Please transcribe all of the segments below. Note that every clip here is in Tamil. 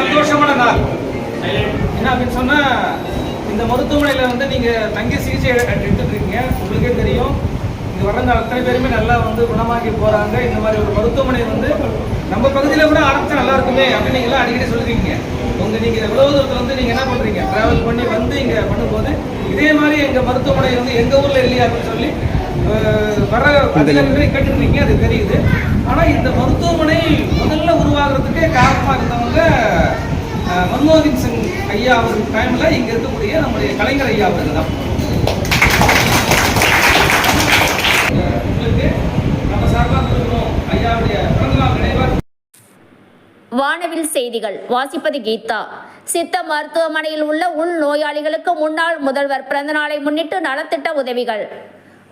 சந்தோஷமான நாள். என்ன அப்படின்னு சொன்னால் இந்த மருத்துவமனையில் வந்து நீங்கள் தங்கி சிகிச்சை எடுத்துட்டு இருக்கீங்க உங்களுக்கே தெரியும். இங்கே வர்ற அத்தனை பேருமே நல்லா வந்து குணமாக்கி போகிறாங்க இந்த மாதிரி ஒரு மருத்துவமனை வந்து நம்ம பகுதியில் கூட ஆரம்பிச்சா நல்லா இருக்குமே அப்படின்னு நீங்களாம் அடிக்கடி சொல்லுவீங்க உங்கள் நீங்கள் எவ்வளோ தூரத்தில் வந்து நீங்கள் என்ன பண்ணுறீங்க ட்ராவல் பண்ணி வந்து இங்கே பண்ணும்போது இதே மாதிரி எங்கள் மருத்துவமனை வந்து எங்கள் ஊரில் இல்லையா அப்படின்னு சொல்லி வர அதிகாரிகளை கேட்டுருக்கீங்க அது தெரியுது. ஆனால் இந்த மருத்துவமனை முதல்ல உருவாகிறதுக்கே காரணமாக இருந்தவங்க மன்மோகன் சிங் ஐயா அவர்கள் டைமில் இங்கே இருக்கக்கூடிய நம்முடைய கலைஞர் ஐயா அவர்கள் தான். நம்ம சார்பாக கொடுக்கணும் ஐயாவுடைய பிறந்தநாள் நினைவாக. வானவில் செய்திகள். வாசிப்பது கீதா. சித்த மருத்துவமனையில் உள்ள உள் நோயாளிகளுக்கு முன்னாள் முதல்வர் பிறந்தநாளை முன்னிட்டு நலத்திட்ட உதவிகள்.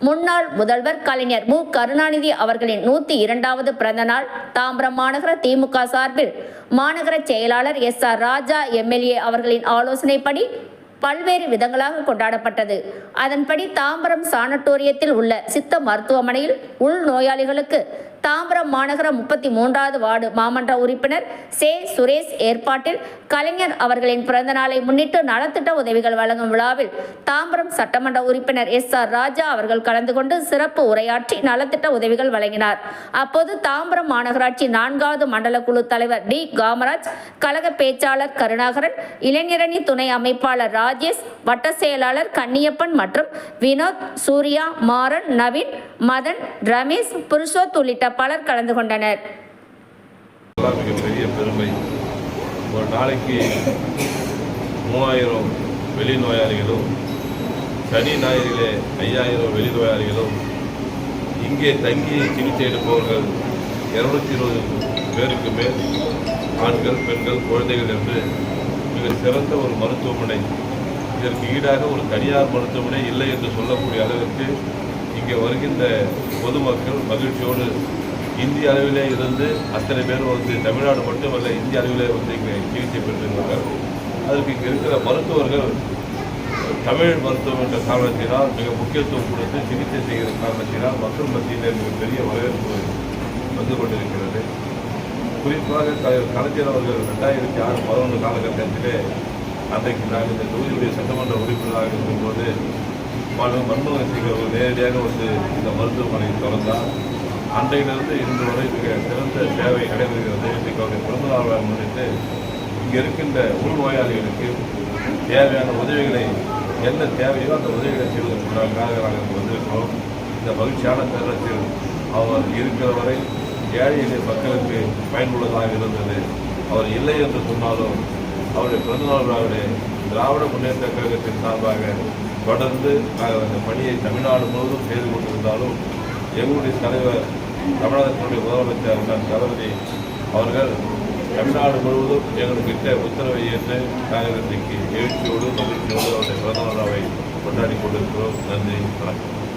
முன்னாள் முதல்வர் கலைஞர் மு. கருணாநிதி அவர்களின் நூத்தி இரண்டாவது பிறந்த நாள் தாம்பரம் மாநகர திமுக சார்பில் மாநகர செயலாளர் எஸ். ஆர். ராஜா எம்எல்ஏ அவர்களின் ஆலோசனைப்படி பல்வேறு விதங்களாக கொண்டாடப்பட்டது. அதன்படி தாம்பரம் சானட்டோரியத்தில் உள்ள சித்த மருத்துவமனையில் உள் நோயாளிகளுக்கு தாம்பரம் மாநகர முப்பத்தி மூன்றாவது வார்டு மாமன்ற உறுப்பினர் சே. சுரேஷ் ஏற்பாட்டில் கலைஞர் அவர்களின் பிறந்த நாளை முன்னிட்டு நலத்திட்ட உதவிகள் வழங்கும் விழாவில் தாம்பரம் சட்டமன்ற உறுப்பினர் எஸ். ஆர். ராஜா அவர்கள் கலந்து கொண்டு சிறப்பு உரையாற்றி நலத்திட்ட உதவிகள் வழங்கினார். அப்போது தாம்பரம் மாநகராட்சி நான்காவது மண்டல குழு தலைவர் டி. காமராஜ் கழக பேச்சாளர் கருணாகரன் இளைஞரணி துணை அமைப்பாளர் ராஜேஷ் வட்ட செயலாளர் கன்னியப்பன் மற்றும் வினோத் சூர்யா மாறன் நவீன் மதன் ரமேஷ் புருஷோத் உள்ளிட்ட பலர் கலந்து கொண்டனர். மிகப்பெரிய பெருமை. ஒரு நாளைக்கு மூவாயிரம் வெளி நோயாளிகளும் சனி ஞாயிறிலே ஐயாயிரம் வெளி நோயாளிகளும் இங்கே தங்கி சிகிச்சை எடுப்பவர்கள் இருநூத்தி இருபது பேருக்கு மேல் ஆண்கள் பெண்கள் குழந்தைகள் என்று மிக சிறந்த ஒரு மருத்துவமனை இதற்கு ஈடாக ஒரு தனியார் மருத்துவமனை இல்லை என்று சொல்லக்கூடிய அளவிற்கு இங்கே வருகின்ற பொதுமக்கள் மகிழ்ச்சியோடு இந்திய அளவிலே இருந்து அத்தனை பேர் வந்து தமிழ்நாடு மட்டுமல்ல இந்திய அளவிலே வந்து இங்கே சிகிச்சை பெற்றிருந்தார்கள் அதற்கு இங்கே இருக்கிற மருத்துவர்கள் தமிழ் மருத்துவம் என்ற காரணத்தினால் மிக முக்கியத்துவம் கொடுத்து சிகிச்சை செய்கிற காரணத்தினால் மக்கள் மத்தியிலே மிகப்பெரிய வரவேற்பு வந்து கொண்டிருக்கிறது. குறிப்பாக க- கலைஞர் அவர்கள் ரெண்டாயிரத்தி ஆறு பதினொன்று காலகட்டத்திலே அன்றைக்கு நாங்கள் இந்த தொகுதியுடைய சட்டமன்ற உறுப்பினராக இருக்கும்போது பல மன்மோகன் சிங் அவர்கள் நேரடியாக வந்து இந்த மருத்துவமனையை திறந்தார். அன்றையிலிருந்து இன்று வரை மிக சிறந்த சேவை நடைபெறுகிறது. இன்றைக்கு அவருடைய பிறந்த நாளாக முன்னிட்டு இங்கே இருக்கின்ற உள்நோயாளிகளுக்கு தேவையான உதவிகளை என்ன தேவையோ அந்த உதவிகளை செய்வதற்குண்டாக நாங்கள் இங்கு வந்திருக்கிறோம். இந்த மகிழ்ச்சியான தருணத்தில் அவர் இருக்கிற வரை ஏழை எளிய மக்களுக்கு பயனுள்ளதாக இருந்தது. அவர் இல்லை என்று சொன்னாலும் அவருடைய பிறந்தநாள் விழாவிலே திராவிட முன்னேற்ற கழகத்தின் சார்பாக தொடர்ந்து நாங்கள் அந்த பணியை தமிழ்நாடு முழுவதும் செய்து கொண்டிருந்தாலும் எங்களுடைய தலைவர் தமிழகத்தினுடைய முதலமைச்சர் அண்ணன் தளபதி அவர்கள் தமிழ்நாடு முழுவதும் எங்களுக்கு இட்ட உத்தரவை ஏற்று நாங்கள் இன்றைக்கு எழுச்சியோடு மகிழ்ச்சியோடு அவருடைய பிறந்தநாளாவை கொண்டாடி கொண்டிருக்கிறோம். நன்றி வணக்கம்.